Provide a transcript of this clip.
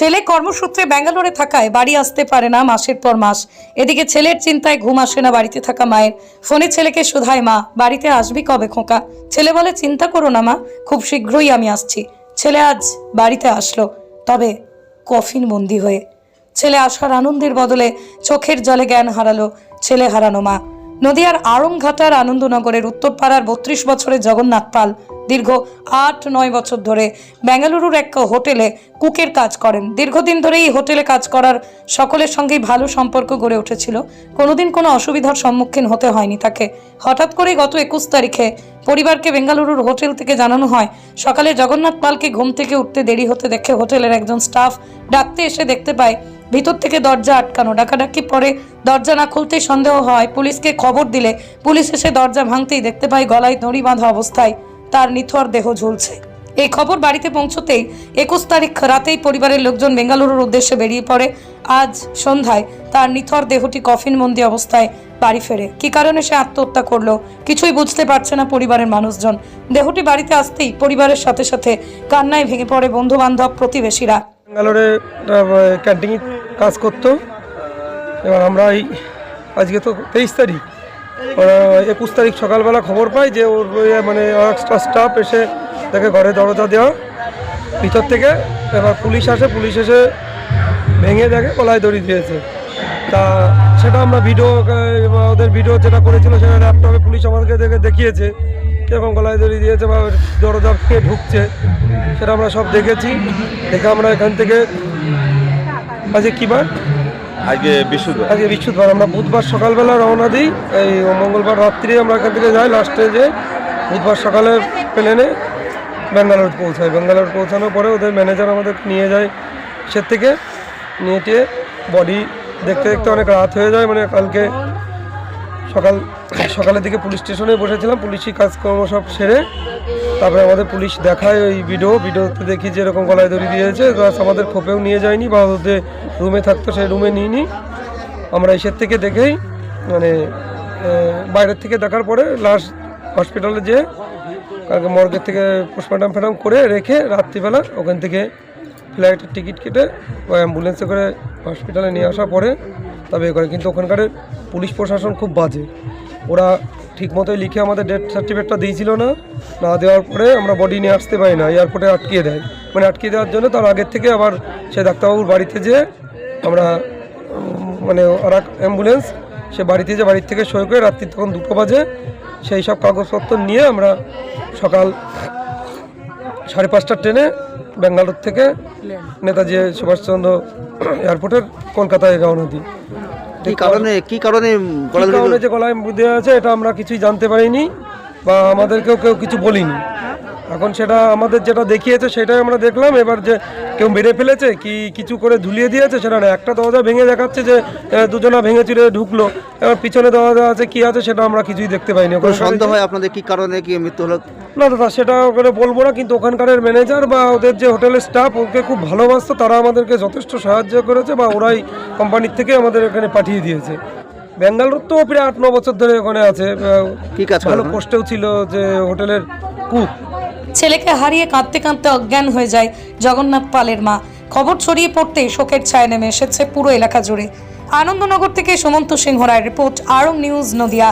ছেলে কর্মসূত্রে ব্যাঙ্গালোরে থাকায় বাড়ি আসতে পারে না মাসের পর মাস। এদিকে ছেলের চিন্তায় ঘুম আসে না বাড়িতে থাকা মায়ের। ফোনে ছেলেকে শুধায় মা, বাড়িতে আসবি কবে খোঁকা? ছেলে বলে, চিন্তা করো না মা, খুব শীঘ্রই আমি আসছি। ছেলে আজ বাড়িতে আসলো, তবে কফিন বন্দি হয়ে। ছেলে আসার আনন্দের বদলে চোখের জলে জ্ঞান হারালো, ছেলে হারানো মা। নদিয়ার আড়ংঘাটার আনন্দনগরের উত্তরপাড়ার বত্রিশ বছরের জগন্নাথ পাল দীর্ঘ আট, নয় বছর ধরে বেঙ্গালুরুর এক হোটেলে কুকের কাজ করেন। দীর্ঘদিন ধরে এই হোটেলে কাজ করার সকলের সঙ্গেই ভালো সম্পর্ক গড়ে উঠেছিল। কোনোদিন কোনো অসুবিধার সম্মুখীন হতে হয়নি তাকে। হঠাৎ করেই গত একুশ তারিখে পরিবারকে বেঙ্গালুরুর হোটেল থেকে জানানো হয়, সকালে জগন্নাথ পালকে ঘুম থেকে উঠতে দেরি হতে দেখে হোটেলের একজন স্টাফ ডাকতে এসে দেখতে পায়, ভিতর থেকে দরজা আটকানো। ডাকাডাকি পরে দরজা না খুলতেই সন্দেহ হয়, পুলিশকে খবর দিলে পুলিশ এসে দরজা ভাঙতেই দেখতে পায়, গলায় দড়ি বাঁধা অবস্থায় তার নিথর দেহ ঝুলছে। এই খবর বাড়িতে পৌঁছতেই একুশ তারিখ রাতেই পরিবারের লোকজন বেঙ্গালুরুর উদ্দেশ্যে বেরিয়ে পড়ে। আজ সন্ধ্যায় তার নিথর দেহটি কফিনবন্দি অবস্থায় বাড়ি ফেরে। কি কারণে সে আত্মহত্যা করল কিছুই বুঝতে পারছে না পরিবারের মানুষজন। দেহটি বাড়িতে আসতেই পরিবারের সাথে সাথে কান্নায় ভেঙে পড়ে বন্ধু বান্ধব প্রতিবেশীরা ব্যাঙ্গালোরে ক্যান্টিনে কাজ করতো। এবার আমরা আজকে তো তেইশ তারিখ। একুশ তারিখ সকালবেলা খবর পাই যে ওর মানে এক্সট্রা স্টাফ এসে তাকে ঘরে দরজা দেওয়া। ভিতর থেকে এবার পুলিশ আসে, পুলিশ এসে ভেঙে দেখে গলায় দড়ি দিয়েছে। তা সেটা আমরা ভিডিও ওদের ভিডিও যেটা করেছিল সেটা ল্যাপটপে পুলিশ আমাদেরকে দেখে দেখিয়েছে, কীরকম গলায় দড়ি দিয়েছে বা দরজা ভেঙে ঢুকছে, সেটা আমরা সব দেখেছি। দেখে আমরা এখান থেকে, আজকে কী বার? আজকে বিশুদ্ধ আজকে বৃহস্পতিবার আমরা বুধবার সকালবেলা রওনা দিই। এই মঙ্গলবার রাত্রি আমরা এখান থেকে যাই লাস্টে যে বুধবার সকালে প্লেনে ব্যাঙ্গালোর পৌঁছাই। ব্যাঙ্গালোর পৌঁছানোর পরে ওদের ম্যানেজার আমাদের নিয়ে যায় সে থেকে। নিয়ে বডি দেখতে দেখতে অনেক রাত হয়ে যায়। মানে কালকে সকাল, সকালের দিকে পুলিশ স্টেশনে বসেছিলাম পুলিশি কাজকর্ম সব সেরে তারপরে আমাদের পুলিশ দেখায় ওই ভিডিও, ভিডিওতে দেখি যে এরকম গলায় দড়ি দিয়েছে প্লাস আমাদের খোপেও নিয়ে যায়নি, বা ওদের রুমে থাকতো সেই রুমে নিইনি। আমরা এসের থেকে দেখেই মানে বাইরের থেকে দেখার পরে লাস্ট হসপিটালে যেয়ে কালকে মর্গের থেকে পোস্টমর্টম ফেরাম করে রেখে রাত্রিবেলা ওখান থেকে ফ্লাইটের টিকিট কেটে অ্যাম্বুলেন্সে করে হসপিটালে নিয়ে আসার পরে তবে এ করে, কিন্তু ওখানকার পুলিশ প্রশাসন খুব বাজে। ওরা ঠিক মতোই লিখে আমাদের ডেথ সার্টিফিকেটটা দিয়েছিল না না দেওয়ার পরে আমরা বডি নিয়ে আসতে পারি না এয়ারপোর্টে আটকিয়ে দেয়। মানে আটকিয়ে দেওয়ার জন্য তার আগের থেকে আবার সে ডাক্তারবাবুর বাড়িতে যেয়ে আমরা মানে আর অ্যাম্বুলেন্স সে বাড়িতে যে বাড়ির থেকে সই করে রাত্রি তখন দুটো বাজে, সেই সব কাগজপত্র নিয়ে আমরা সকাল সাড়ে পাঁচটার ট্রেনে ব্যাঙ্গালোর থেকে নেতাজি সুভাষচন্দ্র এয়ারপোর্টের কলকাতায় রওনা দিই। কি কারণে কি কারণে কারণে যে গলায় দেওয়া আছে এটা আমরা কিছুই জানতে পারিনি বা আমাদেরকেও কেউ কিছু বলিনি। এখন সেটা আমাদের যেটা দেখিয়েছে সেটাই আমরা দেখলাম। এবার যে কেউ মেরে ফেলেছে কি কিছু করে ঝুলিয়ে দিয়েছে সেটা না একটা দরজা ভেঙে দেখাচ্ছে যে দুজনা ভেঙে চিরে ঢুকলো। এবার পিছনে দরজা আছে কি আছে সেটা আমরা কিছুই দেখতে পাইনি। ওখানকার সন্দেহ হয় আপনাদের কি কারণে কি মৃত্যু হলো? না দাদা সেটা ওখানে বলব না কিন্তু ওখানকার ম্যানেজার বা ওদের যে হোটেলের স্টাফ ওকে খুব ভালোবাসতো। তারা আমাদেরকে যথেষ্ট সাহায্য করেছে বা ওরাই কোম্পানির থেকে আমাদের এখানে পাঠিয়ে দিয়েছে। ব্যাঙ্গালোর তো প্রায় আট ন বছর ধরে ওখানে আছে। আহ, কি কাজ ভালো পোস্টেও ছিল যে হোটেলের কুক ছেলেকে হারিয়ে কাঁদতে কাঁদতে অজ্ঞান হয়ে যায় জগন্নাথ পালের মা। খবর ছড়িয়ে পড়তে শোকের ছায়া নেমে এসেছে পুরো এলাকা জুড়ে। আনন্দনগর থেকে সুমন্ত সিংহ রায় রিপোর্ট আরং নিউজ নদিয়া।